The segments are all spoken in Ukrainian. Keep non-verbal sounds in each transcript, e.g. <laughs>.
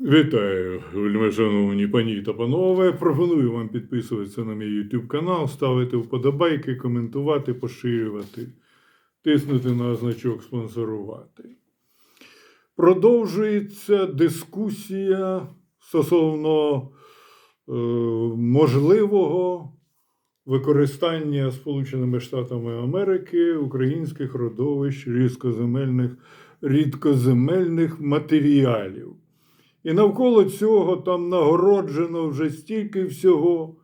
Вітаю, вельмишановні пані та панове. Пропоную вам підписуватися на мій YouTube канал, ставити вподобайки, коментувати, поширювати, тиснути на значок спонсорувати. Продовжується дискусія стосовно е, можливого використання Сполученими Штатами Америки українських родовищ рідкоземельних, рідкоземельних матеріалів. І навколо цього там нагороджено вже стільки всього.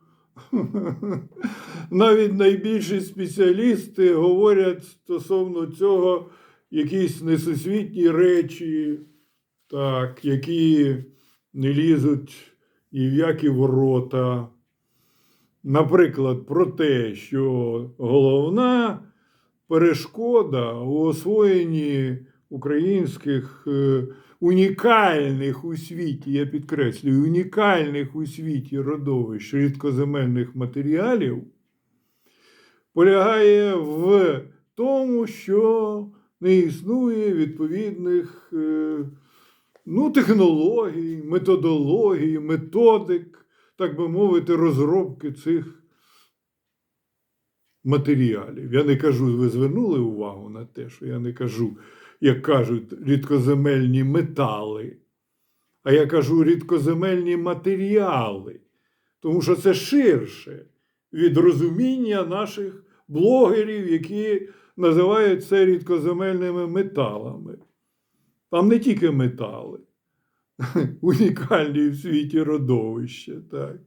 <laughs> Навіть найбільші спеціалісти говорять стосовно цього якісь несусвітні речі, так, які не лізуть ні в які ворота. Наприклад, про те, що головна перешкода у освоєнні українських е, унікальних у світі, я підкреслюю, унікальних у світі родовищ рідкоземельних матеріалів полягає в тому, що не існує відповідних е, ну, технологій, методологій, методик, так би мовити, розробки цих матеріалів. Я не кажу, ви звернули увагу на те, що я не кажу, як кажуть, рідкоземельні метали, а я кажу рідкоземельні матеріали, тому що це ширше від розуміння наших блогерів, які називають це рідкоземельними металами. Там не тільки метали, <laughs> унікальні в світі родовища. Так,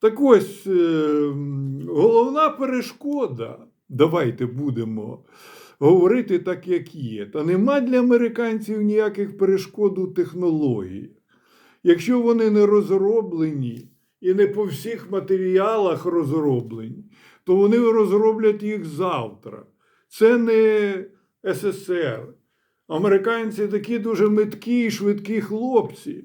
так ось е, головна перешкода, давайте будемо говорити так, як є. Та нема для американців ніяких перешкод у технології. Якщо вони не розроблені і не по всіх матеріалах розроблені, то вони розроблять їх завтра. Це не СССР. Американці такі дуже меткі і швидкі хлопці,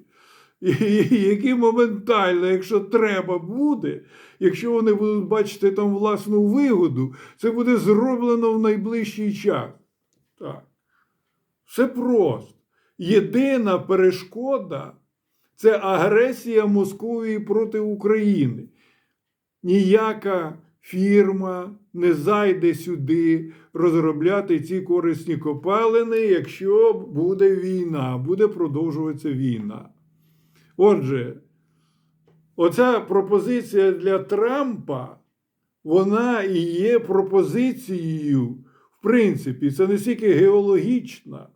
які моментально, якщо треба буде, якщо вони будуть бачити там власну вигоду, це буде зроблено в найближчий час. Так. Все просто. Єдина перешкода це агресія Московії проти України. Ніяка фірма не зайде сюди розробляти ці корисні копалини, якщо буде війна, буде продовжуватися війна. Отже, оця пропозиція для Трампа, вона і є пропозицією, в принципі, це не стільки геологічна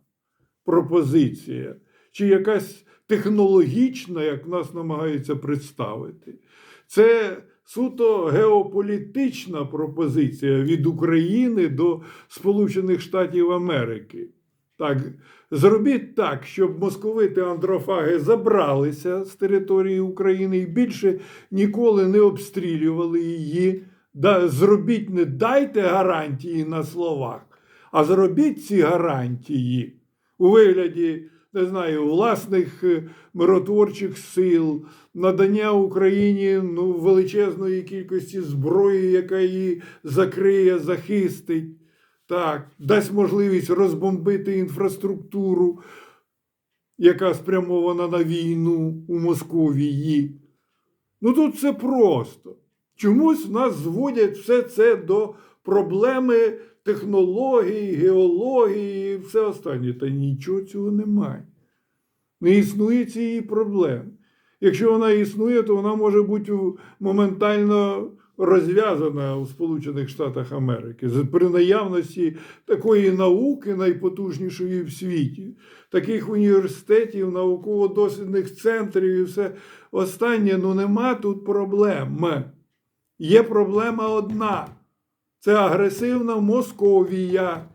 пропозиція, чи якась технологічна, як нас намагаються представити. Це суто геополітична пропозиція від України до Сполучених Штатів Америки. Так, зробіть так, щоб московити андрофаги забралися з території України і більше ніколи не обстрілювали її. Да, зробіть, не дайте гарантії на словах, а зробіть ці гарантії у вигляді, не знаю, власних е, миротворчих сил, надання Україні ну, величезної кількості зброї, яка її закриє, захистить, так, дасть можливість розбомбити інфраструктуру, яка спрямована на війну у Московії. Ну тут все просто. Чомусь нас зводять все це до проблеми технології, геології і все останнє. Та нічого цього немає. Не існує цієї проблеми. Якщо вона існує, то вона може бути моментально розв'язана у Сполучених Штатах Америки при наявності такої науки, найпотужнішої в світі, таких університетів, науково-дослідних центрів і все останнє, ну нема тут проблем. Є проблема одна. Це агресивна Московія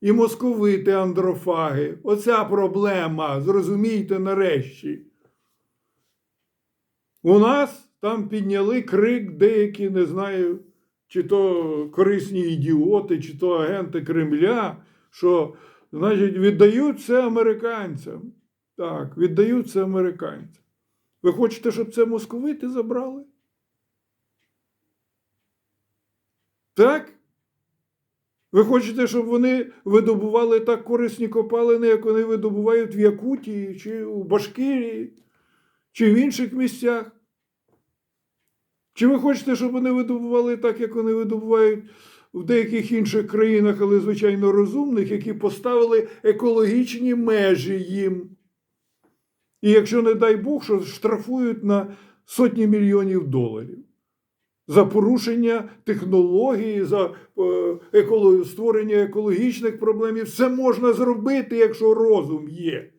і московити андрофаги. Оця проблема. Зрозумійте нарешті. У нас там підняли крик деякі, не знаю, чи то корисні ідіоти, чи то агенти Кремля, що, значить, віддають це американцям. Так, віддають це американцям. Ви хочете, щоб це московити забрали? Так? Ви хочете, щоб вони видобували так корисні копалини, як вони видобувають в Якутії, чи у Башкирії, чи в інших місцях? Чи ви хочете, щоб вони видобували так, як вони видобувають в деяких інших країнах, але звичайно розумних, які поставили екологічні межі їм? І якщо, не дай Бог, що штрафують на сотні мільйонів доларів за порушення технології, за е, еколо- створення екологічних проблем. Все можна зробити, якщо розум є.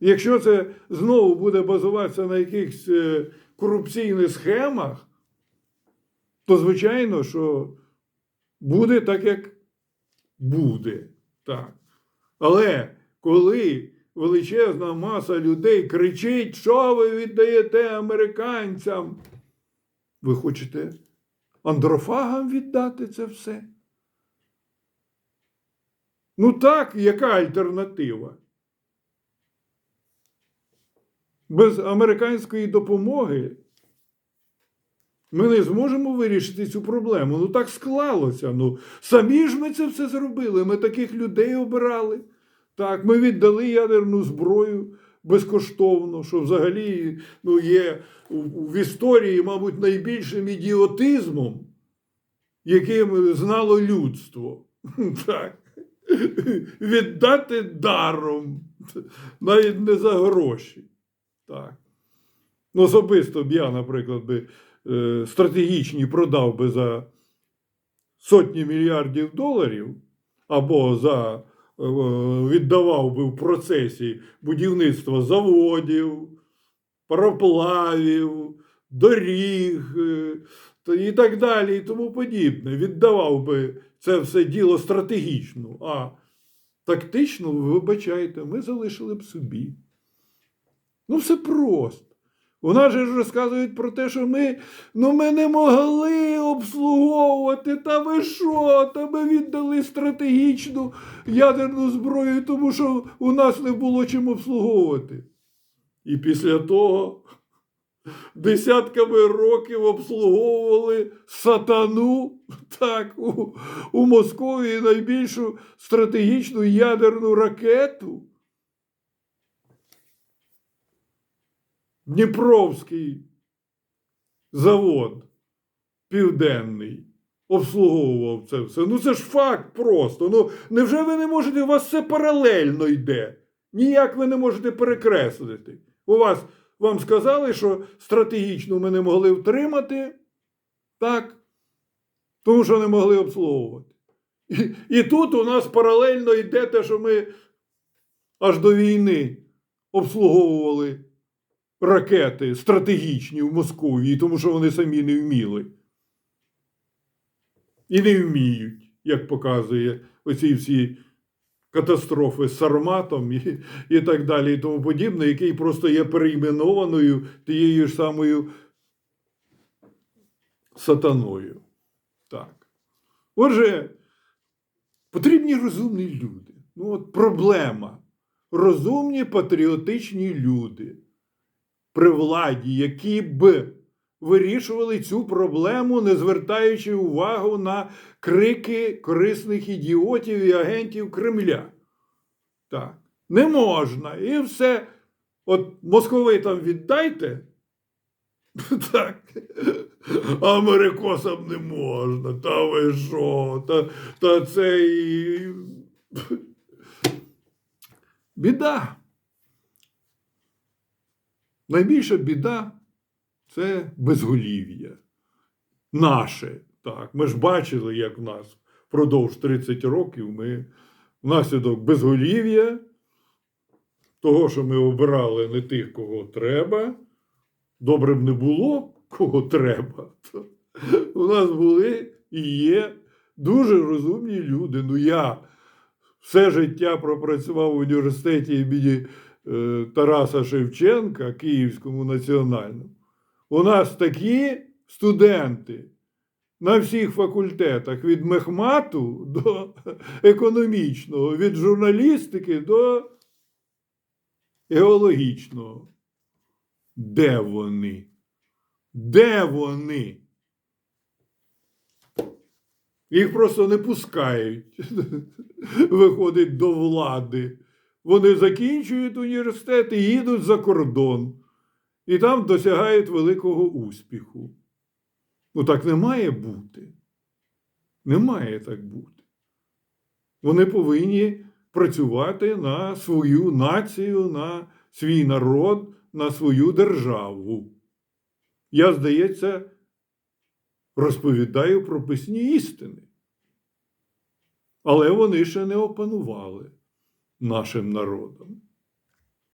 Якщо це знову буде базуватися на якихось е, корупційних схемах, то звичайно, що буде так, як буде. Так. Але коли величезна маса людей кричить, що ви віддаєте американцям, ви хочете андрофагам віддати це все? Ну так, яка альтернатива? Без американської допомоги ми не зможемо вирішити цю проблему. Ну так склалося. Ну, самі ж ми це все зробили. Ми таких людей обирали. Так, ми віддали ядерну зброю безкоштовно, що взагалі ну, є в історії, мабуть, найбільшим ідіотизмом, яким знало людство. <laughs> Так. Віддати даром, навіть не за гроші. Так. Ну, особисто б я, наприклад, би, е, стратегічні продав би за сотні мільярдів доларів або за е, віддавав би в процесі будівництва заводів, пароплавів, доріг е, і так далі, і тому подібне. Віддавав би це все діло стратегічно, а тактично, вибачайте, ми залишили б собі. Ну, все просто. У нас же ж розказують про те, що ми, ну, ми не могли обслуговувати. Та ви що? Та ми віддали стратегічну ядерну зброю, тому що у нас не було чим обслуговувати. І після того десятками років обслуговували сатану так, у, у Московії найбільшу стратегічну ядерну ракету. Дніпровський завод Південний обслуговував це все. Ну це ж факт просто. Ну невже ви не можете, у вас все паралельно йде? Ніяк ви не можете перекреслити. У вас вам сказали, що стратегічно ми не могли втримати, так, тому що не могли обслуговувати. І, і тут у нас паралельно йде те, що ми аж до війни обслуговували ракети стратегічні в Московії, тому що вони самі не вміли. І не вміють, як показує оці всі катастрофи з Сарматом і, і так далі, і тому подібне, який просто є перейменованою тією ж самою сатаною. Так. Отже, потрібні розумні люди. Ну, от проблема. Розумні патріотичні люди при владі, які б вирішували цю проблему, не звертаючи увагу на крики корисних ідіотів і агентів Кремля. Так, не можна. І все. От московитам віддайте. <laughs> Так. Америкосам не можна. Та ви що? Та, та це і. <laughs> Біда. Найбільша біда це безголів'я. Наше. Так. Ми ж бачили, як в нас впродовж 30 років ми внаслідок безголів'я, того, що ми обирали не тих, кого треба, добре б не було, кого треба. То у нас були і є дуже розумні люди. Ну, я все життя пропрацював в університеті імені е, Тараса Шевченка, Київському національному. У нас такі студенти на всіх факультетах від мехмату до економічного, від журналістики до геологічного. Де вони? Де вони? Їх просто не пускають, <laughs> виходить до влади. Вони закінчують університет і їдуть за кордон. І там досягають великого успіху. Ну так не має бути. Не має так бути. Вони повинні працювати на свою націю, на свій народ, на свою державу. Я, здається, розповідаю прописні істини. Але вони ще не опанували нашим народом.